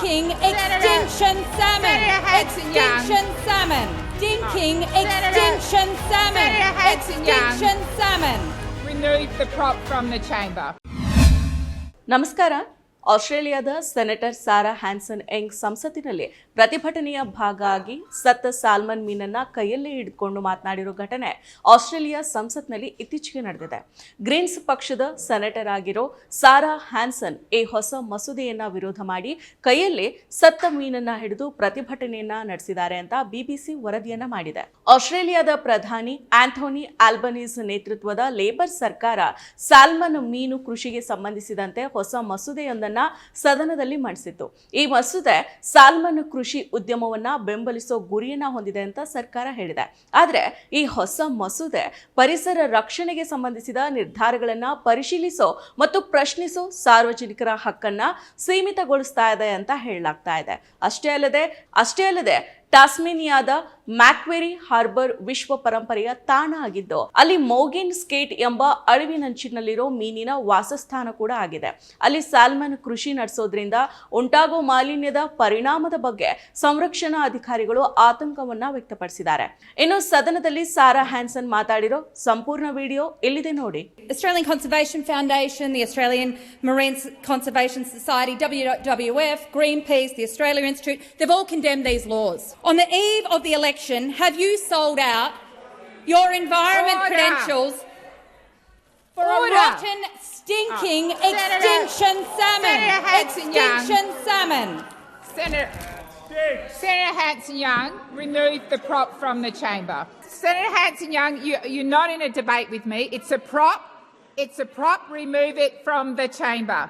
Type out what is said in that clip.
Dinking extinction salmon. Senator Hanson-Young. Extinction salmon. Dinking Senator- extinction salmon. Senator Hanson-Young. Extinction salmon. Remove the prop from the chamber. ನಮಸ್ಕಾರ ಆಸ್ಟ್ರೇಲಿಯಾದ senator Sarah Hanson Young ಸಂಸತ್ತಿನಲ್ಲಿ ಪ್ರತಿಭಟನೆಯ ಭಾಗ ಆಗಿ ಸತ್ತ salmon ಮೀನನ್ನ ಕೈಯಲ್ಲೇ ಹಿಡಿದುಕೊಂಡು ಮಾತನಾಡಿರೋ ಘಟನೆ ಆಸ್ಟ್ರೇಲಿಯಾ ಸಂಸತ್ನಲ್ಲಿ ಇತ್ತೀಚೆಗೆ ನಡೆದಿದೆ. ಗ್ರೀನ್ಸ್ ಪಕ್ಷದ ಸೆನೆಟರ್ ಆಗಿರೋ ಸಾರಾ ಹ್ಯಾನ್ಸನ್ ಈ ಹೊಸ ಮಸೂದೆಯನ್ನ ವಿರೋಧ ಮಾಡಿ ಕೈಯಲ್ಲೇ ಸತ್ತ ಮೀನನ್ನ ಹಿಡಿದು ಪ್ರತಿಭಟನೆಯನ್ನ ನಡೆಸಿದ್ದಾರೆ ಅಂತ ಬಿಬಿಸಿ ವರದಿಯನ್ನ ಮಾಡಿದೆ. ಆಸ್ಟ್ರೇಲಿಯಾದ ಪ್ರಧಾನಿ ಆಂಥೋನಿ ಆಲ್ಬನೀಸ್ ನೇತೃತ್ವದ ಲೇಬರ್ ಸರ್ಕಾರ ಸಾಲ್ಮನ್ ಮೀನು ಕೃಷಿಗೆ ಸಂಬಂಧಿಸಿದಂತೆ ಹೊಸ ಮಸೂದೆಯೊಂದನ್ನ ಸದನದಲ್ಲಿ ಮಂಡಿಸಿತ್ತು. ಈ ಮಸೂದೆ ಸಾಲ್ಮನ್ ಕೃಷಿ ಉದ್ಯಮವನ್ನ ಬೆಂಬಲಿಸೋ ಗುರಿಯನ್ನ ಹೊಂದಿದೆ ಅಂತ ಸರ್ಕಾರ ಹೇಳಿದೆ. ಆದ್ರೆ ಈ ಹೊಸ ಮಸೂದೆ ಪರಿಸರ ರಕ್ಷಣೆಗೆ ಸಂಬಂಧಿಸಿದ ನಿರ್ಧಾರಗಳನ್ನ ಪರಿಶೀಲಿಸೋ ಮತ್ತು ಪ್ರಶ್ನಿಸೋ ಸಾರ್ವಜನಿಕರ ಹಕ್ಕನ್ನ ಸೀಮಿತಗೊಳಿಸ್ತಾ ಇದೆ ಅಂತ ಹೇಳಲಾಗ್ತಾ ಇದೆ. ಅಷ್ಟೇ ಅಲ್ಲದೆ ಅಷ್ಟೇ ಅಲ್ಲದೆ ಟಾಸ್ಮೇನಿಯಾದ ಮ್ಯಾಕ್ವೆರಿ ಹಾರ್ಬರ್ ವಿಶ್ವ ಪರಂಪರೆಯ ತಾಣ ಆಗಿದ್ದು ಅಲ್ಲಿ ಮೋಗಿನ್ ಸ್ಕೇಟ್ ಎಂಬ ಅಳಿವಿನಂಚಿನಲ್ಲಿರೋ ಮೀನಿನ ವಾಸಸ್ಥಾನ ಕೂಡ ಆಗಿದೆ. ಅಲ್ಲಿ ಸಾಲ್ಮನ್ ಕೃಷಿ ನಡೆಸೋದ್ರಿಂದ ಉಂಟಾಗೋ ಮಾಲಿನ್ಯದ ಪರಿಣಾಮದ ಬಗ್ಗೆ ಸಂರಕ್ಷಣಾ ಅಧಿಕಾರಿಗಳು ಆತಂಕವನ್ನ ವ್ಯಕ್ತಪಡಿಸಿದ್ದಾರೆ. ಇನ್ನು ಸದನದಲ್ಲಿ ಸಾರಾ ಹ್ಯಾನ್ಸನ್ ಮಾತಾಡಿರೋ ಸಂಪೂರ್ಣ ವಿಡಿಯೋ ಇಲ್ಲಿದೆ ನೋಡಿ. Australian Conservation Foundation, the Australian Marine Conservation Society, WWF, Greenpeace, the Australia Institute, they've all condemned these laws. On the eve of the election, have you sold out your environment Order. credentials for Order. a rotten, stinking Oh. Senator- extinction salmon? Senator Hanson-Young. Extinction salmon. Senator, Senator Hanson-Young, remove the prop from the chamber. Senator Hanson-Young, you, you're not in a debate with me. It's a prop. It's a prop. Remove it from the chamber.